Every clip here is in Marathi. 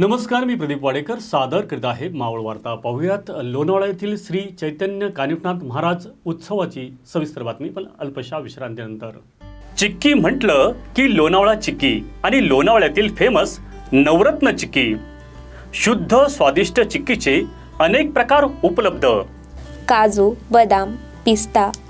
नमस्कार मी प्रदीप वाडेकर. सादर करीत आहे मावळ वार्ता. पाहूयात लोणावळा येथील श्री चैतन्य कानिफनाथ महाराज उत्सवाची सविस्तर बातमी पण अल्पशा विश्रांतीनंतर. चिक्की म्हटलं की लोणावळा चिक्की आणि लोणावळ्यातील फेमस नवरत्न चिक्की. शुद्ध स्वादिष्ट चिक्कीचे अनेक प्रकार उपलब्ध. काजू बदाम पिस्ता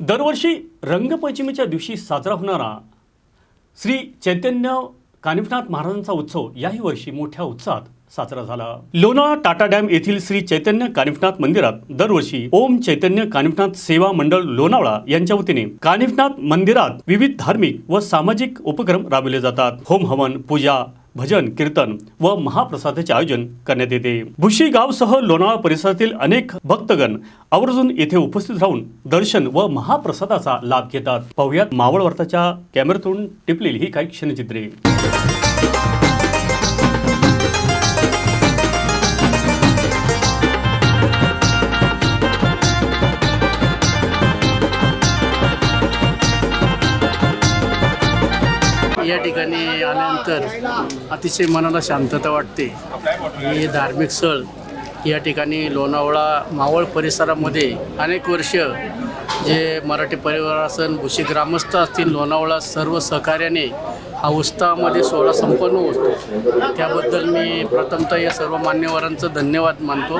दरवर्षी रंगपंचमीच्या दिवशी साजरा होणारा श्री चैतन्य कानिफनाथ महाराजांचा उत्सव याही वर्षी मोठ्या उत्साहात साजरा झाला. लोणावळा टाटा डॅम येथील श्री चैतन्य कानिफनाथ मंदिरात दरवर्षी ओम चैतन्य कानिफनाथ सेवा मंडळ लोणावळा यांच्या वतीने कानिफनाथ मंदिरात विविध धार्मिक व सामाजिक उपक्रम राबविले जातात. होम हवन पूजा भजन कीर्तन व महाप्रसादाचे आयोजन करण्यात येते. भुशी गावसह लोणावळा परिसरातील अनेक भक्तगण आवर्जून येथे उपस्थित राहून दर्शन व महाप्रसादाचा लाभ घेतात. पाहुयात मावळवर्ताच्या कॅमेऱ्यातून टिपलेली ही काही क्षणचित्रे. या ठिकाणी आल्यानंतर अतिशय मनाला शांतता वाटते. हे धार्मिक स्थळ या ठिकाणी लोणावळा मावळ परिसरामध्ये अनेक वर्ष जे मराठी परिवार असन भुशी ग्रामस्थ असतील लोणावळा सर्व सहकार्याने हा उत्साहामध्ये सोहळा संपन्न होतो. त्याबद्दल मी प्रथमतः या सर्व मान्यवरांचं धन्यवाद मानतो.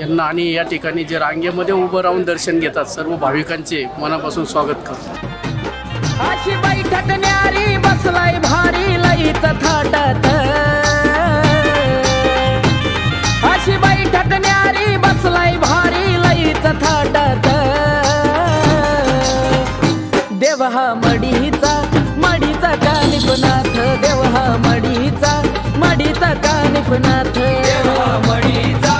यांना आणि या ठिकाणी जे रांगेमध्ये उभं राहून दर्शन घेतात सर्व भाविकांचे मनापासून स्वागत करतो. अशी बैठक न्यारी बसलाय भारी लईत थाटात. अशी बैठक न्यारी बसलाय भारी लईत थाटात. देव हा मडीचा मडीचा कानिपनाथ देव हा मडीचा मडीचा कानिपनाथ देव हा मडीचा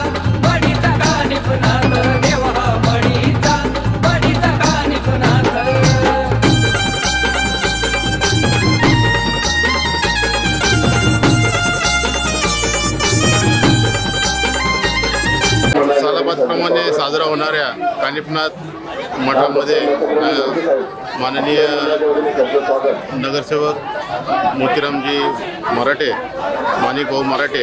होणाऱ्या कानिपनाथ मठामध्ये माननीय नगरसेवक मोतीरामजी मराठे माणिक भाऊ मराठे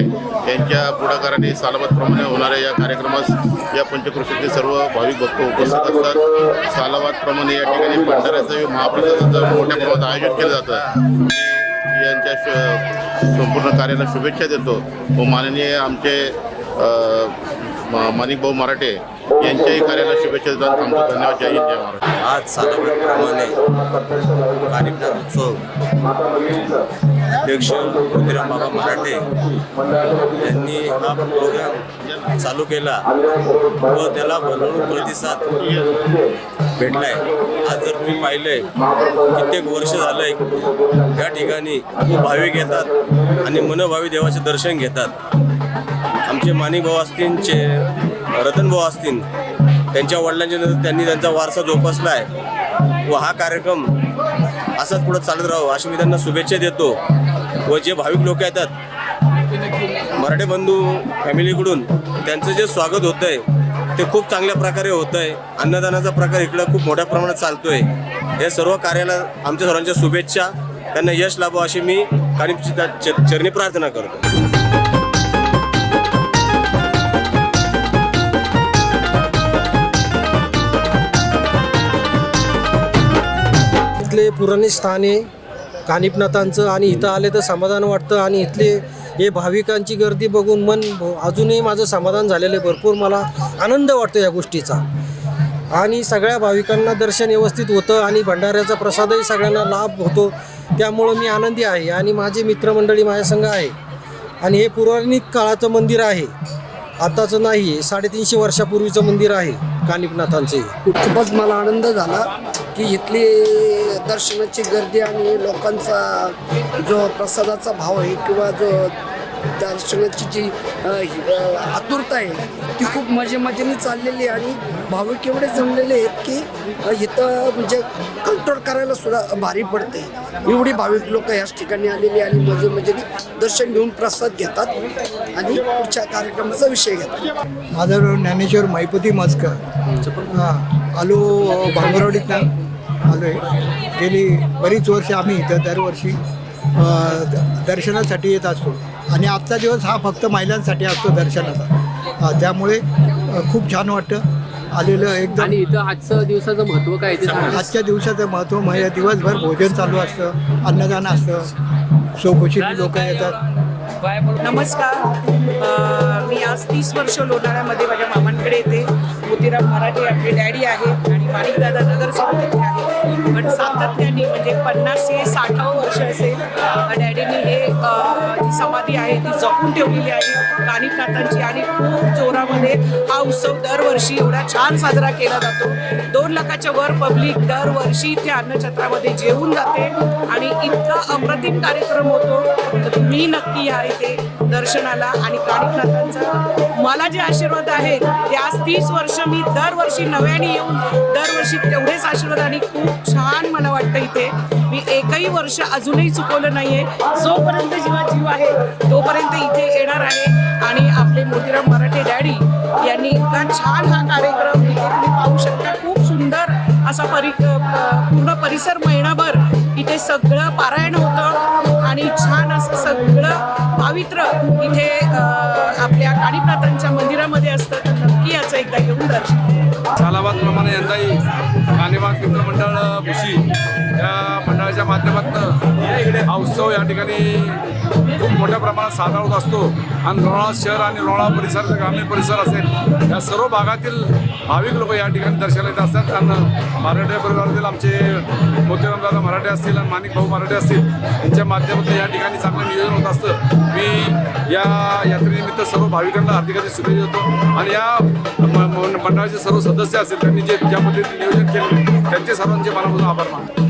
यांच्या पुढाकाराने सालाबादप्रमाणे होणाऱ्या या कार्यक्रमास या पंचकृषीतले सर्व भाविक भक्त उपस्थित असतात. सालाबादप्रमाणे या ठिकाणी भंडाऱ्याचं महाप्रसादाचं मोठ्या प्रमाणात आयोजन केलं जातं. यांच्या श- संपूर्ण कार्याला शुभेच्छा देतो. व माननीय आमचे माणिक भाऊ मराठे यांच्याही कार्याला शुभेच्छा देतात. आमचं धन्यवाद. जय हिंद जय महाराष्ट्र. आज साधारणप्रमाणे कार्यक्रम उत्सव अध्यक्ष मोतीराम बाबा मराठे यांनी हा प्रोग्राम चालू केला व त्याला भरभरून प्रतिसाद भेटलाय. आज जर तुम्ही पाहिलंय कित्येक वर्ष झालंय या ठिकाणी भाविक येतात आणि मनोभावी देवाचे दर्शन घेतात. आमचे माणिक भाऊ असतील रतनभाऊ असतील त्यांच्या वडिलांच्या नंतर त्यांनी त्यांचा वारसा जोपासला आहे व हा कार्यक्रम असाच पुढे चालत राहू अशी मी त्यांना शुभेच्छा देतो. व जे भाविक लोक येतात मराठे बंधू फॅमिलीकडून त्यांचं जे स्वागत होतं आहे ते खूप चांगल्या प्रकारे होतं आहे अन्नदानाचा प्रकार इकडं खूप मोठ्या प्रमाणात चालतो आहे हे सर्व कार्याला आमच्या सर्वांच्या शुभेच्छा. त्यांना यश लाभो अशी मी कानिपची चरणी प्रार्थना करतो. इथले पुराणे स्थान आहे कानिपनाथांचं आणि इथं आले तर समाधान वाटतं आणि इथले हे भाविकांची गर्दी बघून मन अजूनही माझं समाधान झालेलं आहे. भरपूर मला आनंद वाटतो या गोष्टीचा. आणि सगळ्या भाविकांना दर्शन व्यवस्थित होतं आणि भंडाऱ्याचा प्रसादही सगळ्यांना लाभ होतो. त्यामुळं मी आनंदी आहे आणि माझे मित्रमंडळी माझ्या संघ आहे. आणि हे पौराणिक काळाचं मंदिर आहे. आताचं नाही साडेतीनशे वर्षापूर्वीचं मंदिर आहे कानिपनाथांचं खूपच मला आनंद झाला. की इथली दर्शनाची गर्दी आणि लोकांचा जो प्रसादाचा भाव आहे किंवा जो दर्शनाची जी आतुरता आहे ती खूप मजे मजेने चाललेली आहे आणि भाविक एवढे जमलेले आहेत की इथं म्हणजे कंट्रोल करायला सुद्धा भारी पडते. एवढी भाविक लोक याच ठिकाणी आलेली आणि मजे मजेने दर्शन घेऊन प्रसाद घेतात आणि पुढच्या कार्यक्रमाचा विषय घेतात. माझं ज्ञानेश्वर माईपती मजकर. हां आलो भांगरवाडीतनं. आलो आहे. गेली बरीच वर्ष आम्ही इथं दरवर्षी दर्शनासाठी येत असतो. आणि आजचा दिवस हा फक्त महिलांसाठी असतो दर्शनाचा. त्यामुळे खूप छान वाटतं. आलेलं एकदम आणि इथं आजचं दिवसाचं महत्त्व काय ते सांगा. आजच्या दिवसाचं महत्त्व म्हणजे दिवसभर भोजन चालू असतं अन्नदान असतं सोखुशीने लोक येतात. नमस्कार. अ, मी आज तीस वर्ष लोणाळ्यामध्ये माझ्या मामांकडे येते. मोतीराम मराठे आपले डॅडी आहेत आणि माणिकदादा नगरसेवक इथे आहेत पण सातत्याने म्हणजे पन्नास ते साठावं वर्ष असेल अ, हे जी समाधी आहे ती जपून ठेवलेली आहे. कानिपनाथांची आणि खूप जोरामध्ये हा उत्सव दरवर्षी एवढा छान साजरा केला जातो. दोन लाखाच्या वर पब्लिक दरवर्षी इथे अन्नछत्रामध्ये जेवून जाते आणि इतका अप्रतिम कार्यक्रम होतो. तर तुम्ही नक्की या इथे दर्शनाला आणि कानिकनाथांचा मला जे आशीर्वाद आहेत ते आज तीस वर्ष मी दरवर्षी नव्याने येऊन दरवर्षी तेवढेच आशीर्वाद आणि खूप छान मला वाटतं इथे. मी एकही वर्ष अजूनही चुकवलं नाहीये. जोपर्यंत जेव्हा जीव आहे तोपर्यंत इथे येणार आहे. आणि आपले मोतीराम मराठे डॅडी यांनी इतका छान हा कार्यक्रम इथे तुम्ही पाहू शकता. खूप सुंदर असा परि पूर्ण परिसर महिनाभर इथे सगळं पारायण होतं. पावित्र इथे आपल्या काणीप्रतांच्या मंदिरामध्ये असतं तर नक्की याचं एकदा घेऊन दर्शन घ्या. यंदाही कानेबाग मित्रमंडळ भुशी या मंडळाच्या माध्यमातून हा उत्सव या ठिकाणी खूप मोठ्या प्रमाणात साजरा होत असतो. आणि लोणावळा शहर आणि लोणावळा परिसर ग्रामीण परिसर असेल या सर्व भागातील भाविक लोक या ठिकाणी दर्शनाला येत असतात. आणि मराठे परिवारातील आमचे मोतीरामदादा मराठे असतील आणि माणिक भाऊ मराठे असतील यांच्या माध्यमातून या ठिकाणी चांगलं नियोजन होत असतं. मी या यात्रेनिमित्त सर्व भाविकांना हार्दिकाची शुभेच्छा देतो. आणि या मंडळाचे सर्व सदस्य असतील त्यांनी जे ज्या पद्धतीने नियोजन केलं त्यांचे सर्वांचे मनापासून आभार मानतो.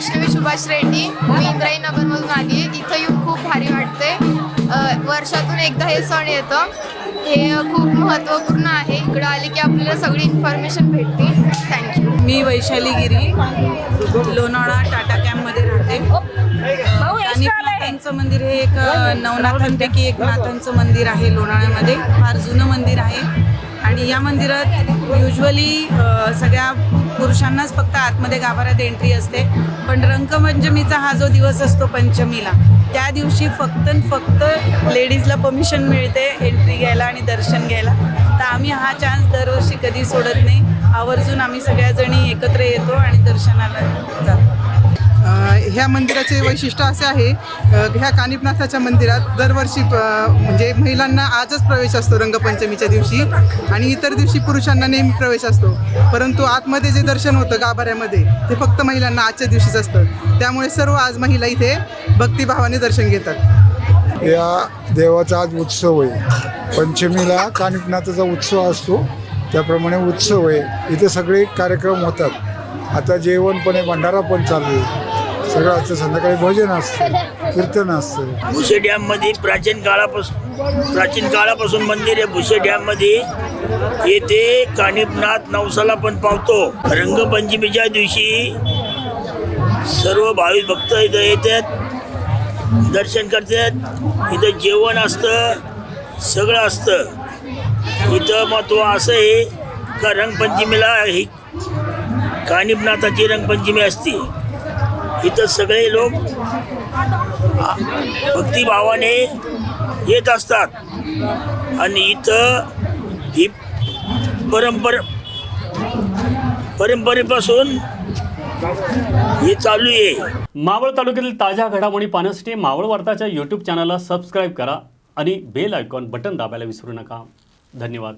वैष्णवी सुभाष रेड्डी मी इंद्रायनगरमधून आली आहे. इथं येऊन खूप भारी वाटतंय. अ, वर्षातून एकदा हे सण येतं. हे खूप महत्त्वपूर्ण आहे. इकडं आले की आपल्याला सगळी इन्फॉर्मेशन भेटते थँक्यू मी वैशाली गिरी लोणावळा टाटा कॅम्पमध्ये राहते. कानिफनाथांचं मंदिर हे एक नवनाथांपैकी एक नाथांचं मंदिर आहे लोणावळ्यामध्ये. फार जुनं मंदिर आहे. आणि या मंदिरात युजली सगळ्या पुरुषांनाच फक्त आतमध्ये गाभाऱ्यात एंट्री असते. पण रंगपंचमीचा हा जो दिवस असतो पंचमीला त्या दिवशी फक्त फक्त लेडीजला परमिशन मिळते एंट्री घ्यायला आणि दर्शन घ्यायला. तर आम्ही हा चान्स दरवर्षी कधी सोडत नाही. आवर्जून आम्ही सगळ्याजणी एकत्र येतो आणि दर्शनाला जातो. ह्या मंदिराचे वैशिष्ट्य असे आहे ह्या कानिपनाथाच्या मंदिरात दरवर्षी म्हणजे महिलांना आजच प्रवेश असतो रंगपंचमीच्या दिवशी आणि इतर दिवशी पुरुषांना नेहमी प्रवेश असतो. परंतु आतमध्ये जे दर्शन होतं गाभाऱ्यामध्ये ते फक्त महिलांना आजच्या दिवशीच असतं. त्यामुळे सर्व आज महिला इथे भक्तिभावाने दर्शन घेतात. या देवाचा आज उत्सव आहे. पंचमीला कानिपनाथाचा उत्सव असतो. त्याप्रमाणे उत्सव आहे. इथे सगळे कार्यक्रम होतात. आता जेवण पण आहे भंडारा पण चालू आहे. सगळं असतं संध्याकाळी भोजन असतं कीर्तन असतं. भुसे डॅममध्ये प्राचीन काळापासून प्राचीन काळापासून मंदिर आहे. भुसे डॅममध्ये येथे कानिपनाथ नवसाला पण पावतो. रंगपंचमीच्या दिवशी सर्व भाविक भक्त इथं येतात दर्शन करतात. इथं जेवण असतं सगळं असतं. इथं महत्त्व असं आहे का रंगपंचमीला ही कानिपनाथाची रंगपंचमी असते. इथं सगळे लोक भक्तिभावाने येत असतात. आणि इथं ही परंपर परंपरेपासून हे चालू आहे. मावळ तालुक्यातील ताज्या घडामोडी पाहण्यासाठी मावळ वार्ताच्या यूट्यूब चॅनलला सबस्क्राईब करा आणि बेल आयकॉन बटन दाबायला विसरू नका. धन्यवाद.